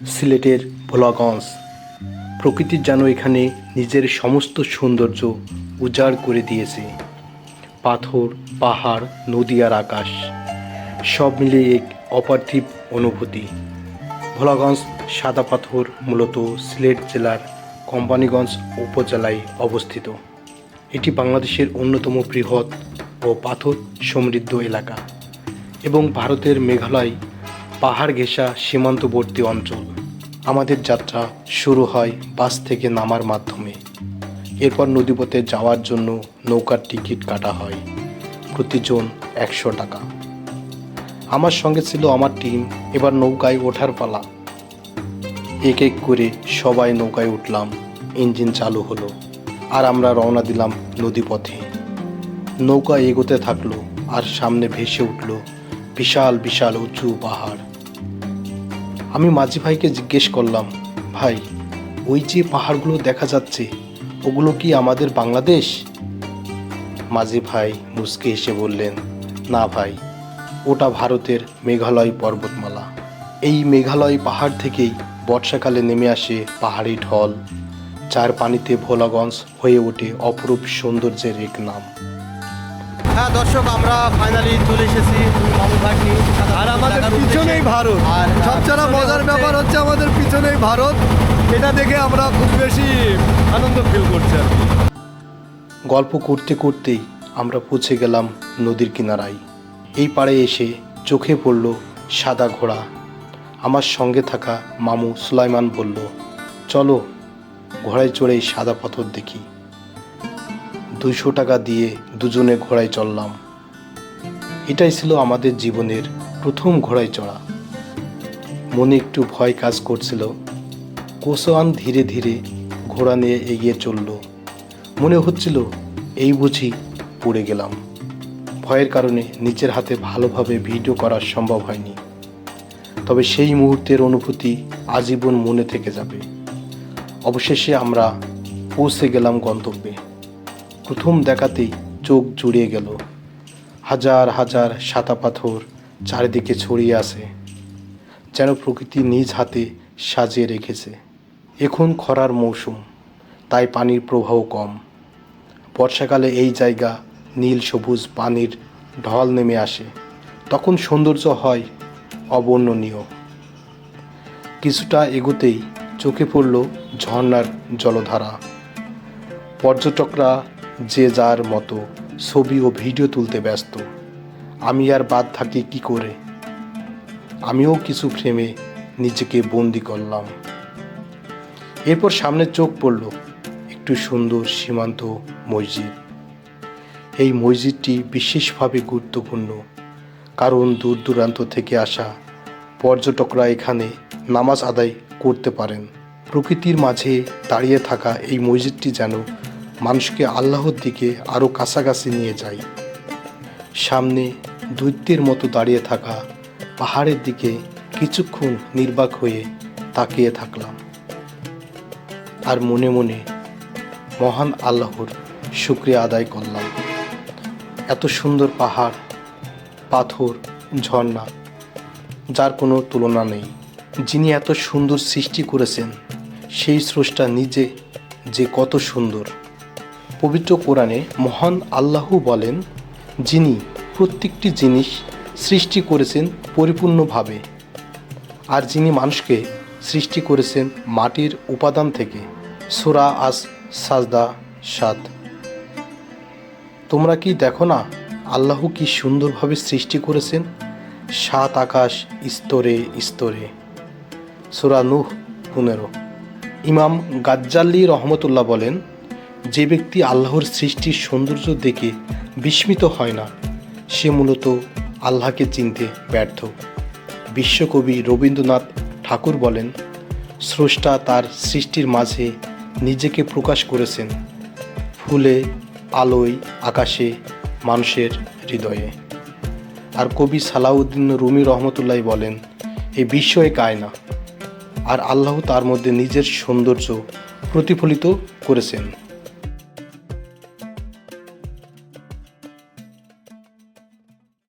সিলেটের ভোলাগঞ্জ। প্রকৃতির যেন এখানে নিজের সমস্ত সৌন্দর্য উজাড় করে দিয়েছে। পাথর, পাহাড়, নদী আর আকাশ, সব মিলিয়ে এক অপার্থিব অনুভূতি। ভোলাগঞ্জ সাদা পাথর মূলত সিলেট জেলার কোম্পানিগঞ্জ উপজেলায় অবস্থিত। এটি বাংলাদেশের অন্যতম বৃহৎ ও পাথর সমৃদ্ধ এলাকা এবং ভারতের মেঘালয় পাহাড় ঘেঁষা সীমান্তবর্তী অঞ্চল। আমাদের যাত্রা শুরু হয় বাস থেকে নামার মাধ্যমে। এরপর নদীপথে যাওয়ার জন্য নৌকার টিকিট কাটা হয়। প্রতিজন একশো টাকা। আমার সঙ্গে ছিল আমার টিম, এবার নৌকায় ওঠার পালা। এক এক করে সবাই নৌকায় উঠলাম, ইঞ্জিন চালু হলো, আর আমরা রওনা দিলাম নদীপথে। নৌকা এগোতে থাকল, আর সামনে ভেসে উঠল বিশাল বিশাল উঁচু পাহাড়। আমি মাঝি ভাইকে জিজ্ঞেস করলাম, ভাই, ওই যে পাহাড়গুলো দেখা যাচ্ছে, ওগুলো কি আমাদের বাংলাদেশ? মাঝি ভাই মুসকে এসে বললেন, না ভাই, ওটা ভারতের মেঘালয় পর্বতমালা। এই মেঘালয় পাহাড় থেকেই বর্ষাকালে নেমে আসে পাহাড়ি ঢল। যার পানিতে ভোলাগঞ্জ হয়ে ওঠে অপরূপ সৌন্দর্যের এক নাম। হ্যাঁ দর্শক, আমরা ফাইনালি চলে এসেছি। আর আমাদের পিছনেই ভারত। সবচেয়ে মজার ব্যাপার হচ্ছে আমাদের পিছনেই ভারত। এটা দেখে আমরা খুব বেশি আনন্দ ফিল করছি আর কি। গল্প করতে করতেই আমরা পৌঁছে গেলাম নদীর কিনারায়। এই পাড়ে এসে চোখে পড়ল সাদা ঘোড়া। আমার সঙ্গে থাকা মামু সুলাইমান বলল চলো ঘোড়ায় চড়ে সাদা পাথর দেখি। দুইশো টাকা দিয়ে দুজনে ঘোড়ায় চললাম এটাই ছিল আমাদের জীবনের প্রথম ঘোড়ায় চড়া। মনে একটু ভয় কাজ করছিল। কোসোয়ান ধীরে ধীরে ঘোড়া নিয়ে এগিয়ে চলল। মনে হচ্ছিল, এই বুঝি পড়ে গেলাম। ভয়ের কারণে নিচের হাতে ভালোভাবে ভিডিও করা সম্ভব হয়নি। তবে সেই মুহূর্তের অনুভূতি আজীবন মনে থেকে যাবে। অবশেষে আমরা পৌঁছে গেলাম গন্তব্যে। প্রথম দেখাতেই চোখ জুড়িয়ে গেল। হাজার হাজার সাদা পাথর চারিদিকে ছড়িয়ে আছে, যেন প্রকৃতি নিজ হাতে সাজিয়ে রেখেছে। এখন খরার মৌসুম, তাই পানির প্রবাহ কম। বর্ষাকালে এই জায়গা নীল সবুজ পানির ঢল নেমে আসে। তখন সৌন্দর্য হয় অবর্ণনীয়। কিছুটা এগোতেই চোখে পড়ল ঝর্ণার জলধারা। পর্যটকরা যে যার মতো ছবি ও ভিডিও তুলতে ব্যস্ত। আমি আর বাদ থাকি কি করে? আমিও কিছু ফ্রেমে নিজেকে বন্দি করলাম। এরপর সামনে চোখ পড়ল একটু সুন্দর সীমান্ত মসজিদ। এই মসজিদটি বিশেষভাবে গুরুত্বপূর্ণ, কারণ দূর দূরান্ত থেকে আসা পর্যটকরা এখানে নামাজ আদায় করতে পারেন। প্রকৃতির মাঝে দাঁড়িয়ে থাকা এই মসজিদটি যেন মানুষকে আল্লাহর দিকে আরও কাছাকাছি নিয়ে যায়। সামনে দৈত্যের মতো দাঁড়িয়ে থাকা পাহাড়ের দিকে কিছুক্ষণ নির্বাক হয়ে তাকিয়ে থাকলাম। আর মনে মনে মহান আল্লাহর শুক্রিয়া আদায় করলাম। এত সুন্দর পাহাড়, পাথর, ঝর্ণা, যার কোনো তুলনা নেই। যিনি এত সুন্দর সৃষ্টি করেছেন, সেই স্রষ্টা নিজে যে কত সুন্দর। পবিত্র কোরআনে মহান আল্লাহ বলেন, যিনি প্রত্যেকটি জিনিস সৃষ্টি করেছেন পরিপূর্ণভাবে, আর যিনি মানুষকে সৃষ্টি করেছেন মাটির উপাদান থেকে। সুরা আস সাজদা সাত। তোমরা কি দেখো না আল্লাহ কি সুন্দরভাবে সৃষ্টি করেছেন? সাত আকাশ স্তরে স্তরে। সুরা নুহ পনেরো। ইমাম গাজ্জাল্লি রহমতুল্লাহ বলেন যে ব্যক্তি আল্লাহর সৃষ্টির সৌন্দর্য দেখে বিস্মিত হয় না, সে মূলত আল্লাহকে চিনতে ব্যর্থ। বিশ্বকবি রবীন্দ্রনাথ ঠাকুর বলেন, স্রষ্টা তার সৃষ্টির মাঝে নিজেকে প্রকাশ করেছেন, ফুলে, আলোয়, আকাশে, মানুষের হৃদয়ে। আর কবি সালাউদ্দিন রুমি রহমতুল্লাহ বলেন এই বিশ্ব এক আয়না আর আল্লাহ তার মধ্যে নিজের সৌন্দর্য প্রতিফলিত করেছেন।